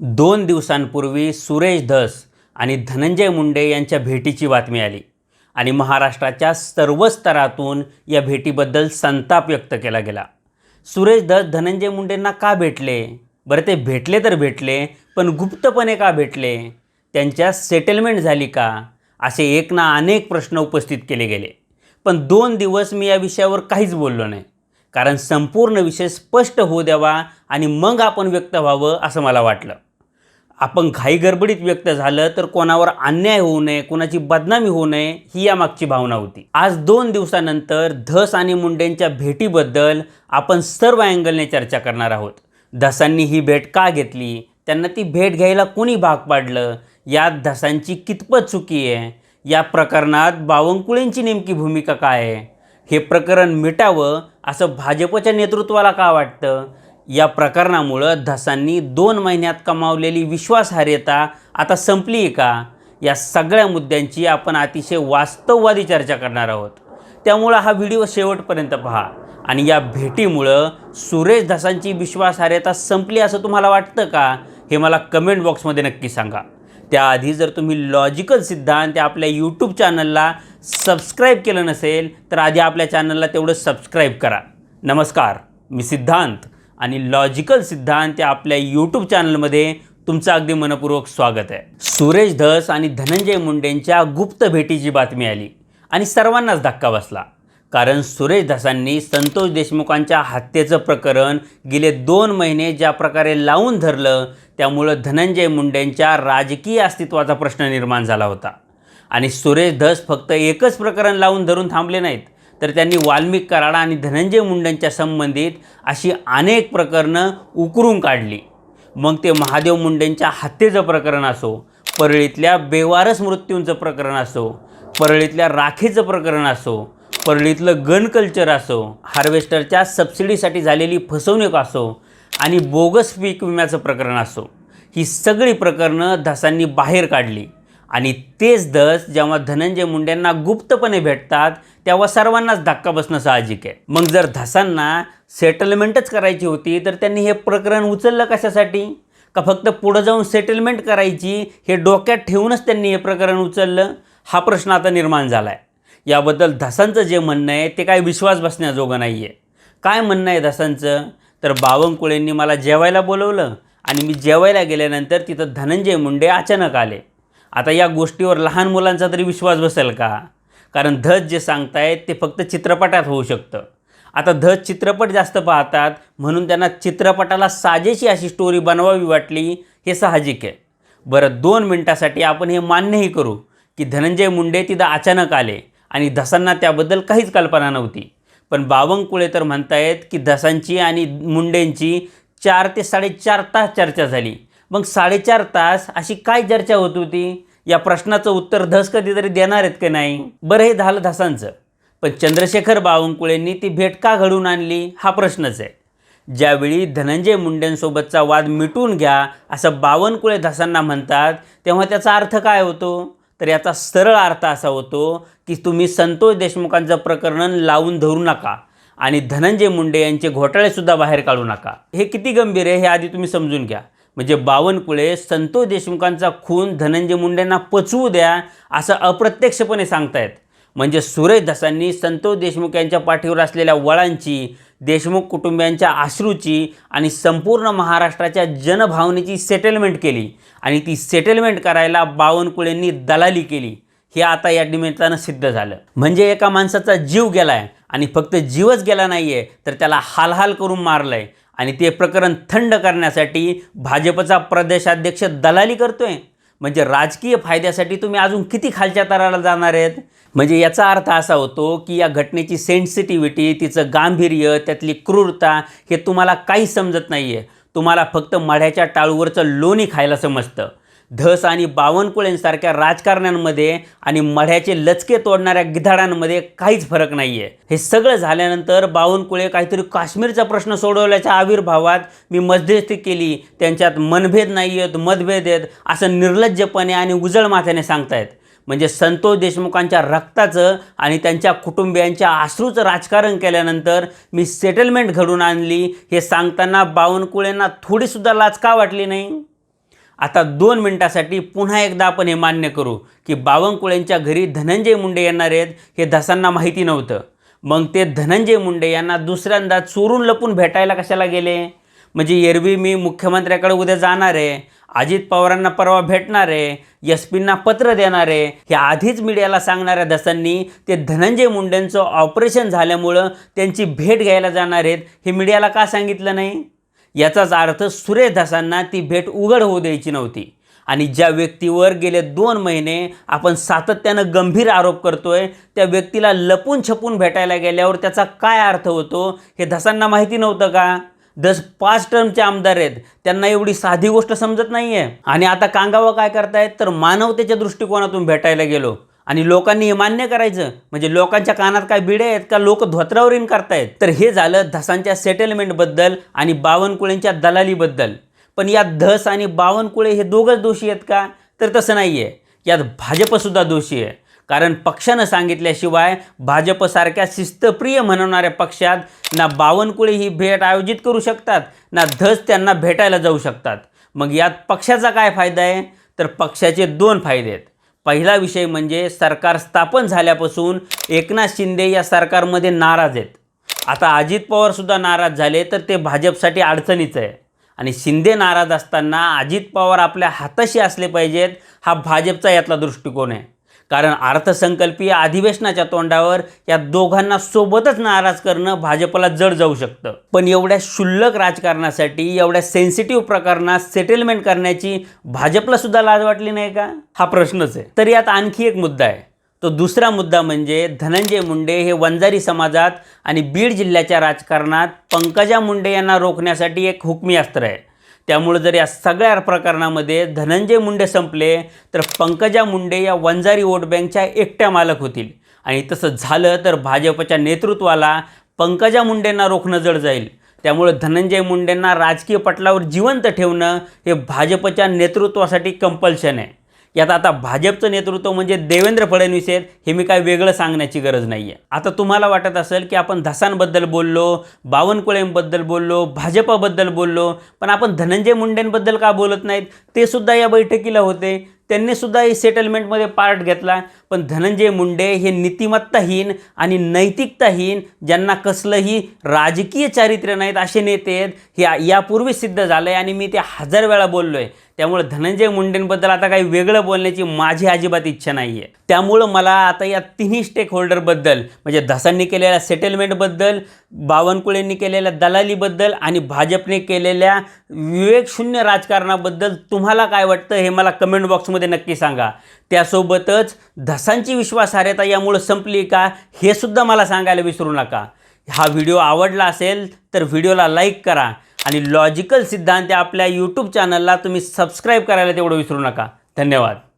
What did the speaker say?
दोन दिवसांपूर्वी सुरेश धस आणि धनंजय मुंडे यांच्या भेटीची बातमी आली आणि महाराष्ट्राच्या सर्व स्तरातून या भेटीबद्दल संताप व्यक्त केला गेला. सुरेश धस धनंजय मुंडेंना का भेटले? बरं ते भेटले तर भेटले पण गुप्तपणे का भेटले? त्यांच्या सेटलमेंट झाली का? असे एक ना अनेक प्रश्न उपस्थित केले गेले. पण दोन दिवस मी या विषयावर काहीच बोललो नाही. कारण संपूर्ण विषय स्पष्ट होऊ द्यावा आणि मग आपण व्यक्त व्हावं असं मला वाटलं. आपण घाई गडबडीत व्यक्त झालं तर कोणावर अन्याय होऊ नये कोणाची बदनामी होऊ नये ही यामागची भावना होती. आज दोन दिवसानंतर धस आणि मुंडेंच्या भेटीबद्दल आपण सर्व अँगलने चर्चा करणार आहोत. धसांनी ही भेट का घेतली? त्यांना ती भेट घ्यायला कोणी भाग पाडलं? यात धसांची कितपत चुकी आहे? या प्रकरणात बावनकुळेंची नेमकी भूमिका काय आहे? हे प्रकरण मिटावं असं भाजपच्या नेतृत्वाला का वाटतं? या प्रकरणामुळं धसांनी दोन महिन्यात कमावलेली विश्वासार्हता आता संपली आहे का? या सगळ्या मुद्द्यांची आपण अतिशय वास्तववादी चर्चा करणार आहोत. त्यामुळं हा व्हिडिओ शेवटपर्यंत पहा आणि या भेटीमुळं सुरेश धसांची विश्वासार्हता संपली असं तुम्हाला वाटतं का? हे मला कमेंट बॉक्समध्ये नक्की सांगा. त्याआधी जर तुम्ही लॉजिकल सिद्धांत आपल्या यूट्यूब चॅनलला सबस्क्राईब केलं नसेल तर आधी आपल्या चॅनलला तेवढं सबस्क्राईब करा. नमस्कार मी सिद्धांत. आणि लॉजिकल सिद्धांत या आपल्या यूट्यूब चॅनलमध्ये तुमचं अगदी मनपूर्वक स्वागत आहे. सुरेश धस आणि धनंजय मुंडेंच्या गुप्त भेटीची बातमी आली आणि सर्वांनाच धक्का बसला. कारण सुरेश धसांनी संतोष देशमुखांच्या हत्येचं प्रकरण गेले दोन महिने ज्या प्रकारे लावून धरलं त्यामुळं धनंजय मुंडेंच्या राजकीय अस्तित्वाचा प्रश्न निर्माण झाला होता. आणि सुरेश धस फक्त एकच प्रकरण लावून धरून थांबले नाहीत तर त्यांनी वाल्मिक कराडा आणि धनंजय मुंडेंच्या संबंधित अशी अनेक प्रकरणं उकरून काढली. मग ते महादेव मुंडेंच्या हत्येचं प्रकरण असो परळीतल्या बेवारस मृत्यूंचं प्रकरण असो परळीतल्या राखेचं प्रकरण असो परळीतलं गन कल्चर असो हार्वेस्टरच्या सबसिडीसाठी झालेली फसवणूक असो आणि बोगस पीक विम्याचं प्रकरण असो ही सगळी प्रकरणं धसांनी बाहेर काढली. आणि तेच धस जेव्हा धनंजय मुंडेंना गुप्तपणे भेटतात तेव्हा सर्वांनाच धक्का बसणं साहजिक आहे. मग जर धसांना सेटलमेंटच करायची होती तर त्यांनी हे प्रकरण उचललं कशासाठी? का फक्त पुढं जाऊन सेटलमेंट करायची हे डोक्यात ठेवूनच त्यांनी हे प्रकरण उचललं? हा प्रश्न आता निर्माण झाला आहे याबद्दल धसांचं जे म्हणणं आहे ते काय विश्वास बसण्याजोगं नाही आहे काय म्हणणं आहे धसांचं? तर बावनकुळेंनी मला जेवायला बोलवलं आणि मी जेवायला गेल्यानंतर तिथं धनंजय मुंडे अचानक आले. आता या गोष्टीवर लहान मुलांचा तरी विश्वास बसेल का? कारण धज जे सांगतायत ते फक्त चित्रपटात होऊ शकतं. आता धज चित्रपट जास्त पाहतात म्हणून त्यांना चित्रपटाला साजेशी अशी स्टोरी बनवावी वाटली हे साहजिक आहे. बरं दोन मिनटासाठी आपण हे मान्यही करू की धनंजय मुंडे तिथं अचानक आले आणि धसांना त्याबद्दल काहीच कल्पना नव्हती. पण बावनकुळे तर म्हणतायत की धसांची आणि मुंडेंची चार ते साडेचार तास चर्चा झाली. मग साडेचार तास अशी काय चर्चा होत होती? या प्रश्नाचं उत्तर धस कधीतरी देणार आहेत का नाही? बरं हे झालं धसांचं. पण चंद्रशेखर बावनकुळेंनी ती भेट का घडवून आणली? हा प्रश्नच आहे. ज्यावेळी धनंजय मुंडेंसोबतचा वाद मिटून घ्या असं बावनकुळे धसांना म्हणतात तेव्हा त्याचा अर्थ काय होतो? तर याचा सरळ अर्थ असा होतो की तुम्ही संतोष देशमुखांचं प्रकरण लावून धरू नका आणि धनंजय मुंडे यांचे घोटाळेसुद्धा बाहेर काढू नका. हे किती गंभीर आहे हे आधी तुम्ही समजून घ्या. म्हणजे बावनकुळे संतोष देशमुखांचा खून धनंजय मुंडेंना पचवू द्या असं अप्रत्यक्षपणे सांगतायत. म्हणजे सुरेश धसांनी संतोष देशमुख यांच्या पाठीवर असलेल्या वळांची देशमुख कुटुंबियांच्या आश्रूची आणि संपूर्ण महाराष्ट्राच्या जनभावनेची सेटलमेंट केली आणि ती सेटलमेंट करायला बावनकुळेंनी दलाली केली. हे आता या निमित्तानं सिद्ध झालं. म्हणजे एका माणसाचा जीव गेला आहे आणि फक्त जीवच गेला नाही आहे तर त्याला हालहाल करून मारलं आहे आणि ते प्रकरण थंड करण्यासाठी भाजपचा प्रदेशाध्यक्ष दलाली करतो आहे म्हणजे राजकीय फायद्यासाठी तुम्ही अजून किती खालच्या तराला जाणार आहेत? म्हणजे याचा अर्थ असा होतो की या घटनेची सेन्सिटिव्हिटी तिचं गांभीर्य त्यातली क्रूरता हे तुम्हाला काही समजत नाही आहे तुम्हाला फक्त मढ्याच्या टाळूवरचं लोणी खायला समजतं. धस आणि बावनकुळेंसारख्या राजकारण्यांमध्ये आणि मढ्याचे लचके तोडणाऱ्या गिधाडांमध्ये काहीच फरक नाही आहे हे सगळं झाल्यानंतर बावनकुळे काहीतरी काश्मीरचा प्रश्न सोडवल्याच्या आविर्भावात मी मध्यस्थी केली. त्यांच्यात मनभेद नाही आहेत मतभेद आहेत असं निर्लज्जपणे आणि उजळ माथ्याने सांगतायत. म्हणजे संतोष देशमुखांच्या रक्ताचं आणि त्यांच्या कुटुंबियांच्या आश्रूचं राजकारण केल्यानंतर मी सेटलमेंट घडून आणली. हे सांगताना बावनकुळेंना थोडीसुद्धा लाच का वाटली नाही? आता दोन मिनटासाठी पुन्हा एकदा आपण हे मान्य करू की बावनकुळेंच्या घरी धनंजय मुंडे येणार आहेत हे धसांना माहिती नव्हतं. मग ते धनंजय मुंडे यांना दुसऱ्यांदा चोरून लपून भेटायला कशाला गेले? म्हणजे एरवी मी मुख्यमंत्र्याकडे उद्या जाणार आहे अजित पवारांना परवा भेटणार आहे एस पींना पत्र देणार आहे. हे आधीच मीडियाला सांगणाऱ्या दसांनी ते धनंजय मुंडेंचं ऑपरेशन झाल्यामुळं त्यांची भेट घ्यायला जाणार आहेत हे मीडियाला का सांगितलं नाही? याचाच अर्थ सुरेश धसांना ती भेट उघड होऊ द्यायची नव्हती. आणि ज्या व्यक्तीवर गेले दोन महिने आपण सातत्यानं गंभीर आरोप करतोय त्या व्यक्तीला लपून छपून भेटायला गेल्यावर त्याचा काय अर्थ होतो हे धसांना माहिती नव्हतं का? दस पाच टर्मचे आमदार आहेत त्यांना एवढी साधी गोष्ट समजत नाही आहे आणि आता कांगावा काय करतायत? तर मानवतेच्या दृष्टिकोनातून भेटायला गेलो. आणि लोकांनी हे मान्य करायचं. म्हणजे लोकांच्या कानात काय बिडे आहेत का लोक धोत्रावरीन करतायत. तर हे झालं धसांच्या सेटलमेंटबद्दल आणि बावनकुळेंच्या दलालीबद्दल. पण यात धस आणि बावनकुळे हे दोघंच दोषी आहेत का? तर तसं नाही आहे यात भाजपसुद्धा दोषी आहे. कारण पक्षानं सांगितल्याशिवाय भाजपसारख्या शिस्तप्रिय म्हणवणाऱ्या पक्षात ना बावनकुळे ही भेट आयोजित करू शकतात ना धस त्यांना भेटायला जाऊ शकतात. मग यात पक्षाचा काय फायदा आहे? तर पक्षाचे दोन फायदे आहेत. पहिला विषय म्हणजे सरकार स्थापन झाल्यापासून एकनाथ शिंदे या सरकारमध्ये नाराज आहेत. आता अजित पवारसुद्धा नाराज झाले तर ते भाजपसाठी अडचणीचं आहे. आणि शिंदे नाराज असताना अजित पवार आपल्या हाताशी असले पाहिजेत हा भाजपचा यातला दृष्टिकोन आहे. कारण अर्थसंकल्पीय अधिवेशनाच्या तोंडावर या दोघांना सोबतच नाराज करणं भाजपला जड जाऊ शकतं. पण एवढ्या क्षुल्लक राजकारणासाठी एवढ्या सेन्सिटिव्ह प्रकरणात सेटलमेंट करण्याची भाजपला सुद्धा लाज वाटली नाही का? हा प्रश्नच आहे. तर यात आणखी एक मुद्दा आहे. तो दुसरा मुद्दा म्हणजे धनंजय मुंडे हे वंजारी समाजात आणि बीड जिल्ह्याच्या राजकारणात पंकजा मुंडे यांना रोखण्यासाठी एक हुकमी अस्त्र आहे. त्यामुळे जर या सगळ्या प्रकरणामध्ये धनंजय मुंडे संपले तर पंकजा मुंडे या वंजारी वोट बँकच्या एकट्या मालक होतील. आणि तसं झालं तर भाजपच्या नेतृत्वाला पंकजा मुंडेंना रोखणं जड जाईल. त्यामुळे धनंजय मुंडेंना राजकीय पटलावर जिवंत ठेवणं हे भाजपच्या नेतृत्वासाठी कंपल्शन आहे. यात आता भाजपचं नेतृत्व म्हणजे देवेंद्र फडणवीस आहेत हे मी काय वेगळं सांगण्याची गरज नाही आहे आता तुम्हाला वाटत असेल की आपण धसांबद्दल बोललो बावनकुळेंबद्दल बोललो भाजपाबद्दल बोललो पण आपण धनंजय मुंडेंबद्दल का बोलत नाहीत? ते सुद्धा या बैठकीला होते. त्यांनी सुद्धा ही सेटलमेंटमध्ये पार्ट घेतला. पण धनंजय मुंडे हे नीतिमत्ताहीन आणि नैतिकताहीन ज्यांना कसलंही राजकीय चारित्र्य नाहीत असे नेते आहेत हे यापूर्वी सिद्ध झालं आहे आणि मी ते हजार वेळा बोललो आहे त्यामुळे धनंजय मुंडेंबद्दल आता काही वेगळं बोलण्याची माझी अजिबात इच्छा नाही आहे त्यामुळं मला आता या तिन्ही स्टेक होल्डरबद्दल म्हणजे धसांनी केलेल्या सेटलमेंटबद्दल बावनकुळेंनी केलेल्या दलालीबद्दल आणि भाजपने केलेल्या विवेकशून्य राजकारणाबद्दल तुम्हाला काय वाटतं हे मला कमेंट बॉक्समध्ये नक्की सांगा. त्यासोबतच ध घसांची विश्वासार्हता यामुळं संपली का? हे सुद्धा मला सांगायला विसरू नका. हा व्हिडिओ आवडला असेल तर व्हिडिओला लाईक करा आणि लॉजिकल सिद्धांत आपल्या यूट्यूब चॅनलला तुम्ही सबस्क्राईब करायला तेवढं विसरू नका. धन्यवाद.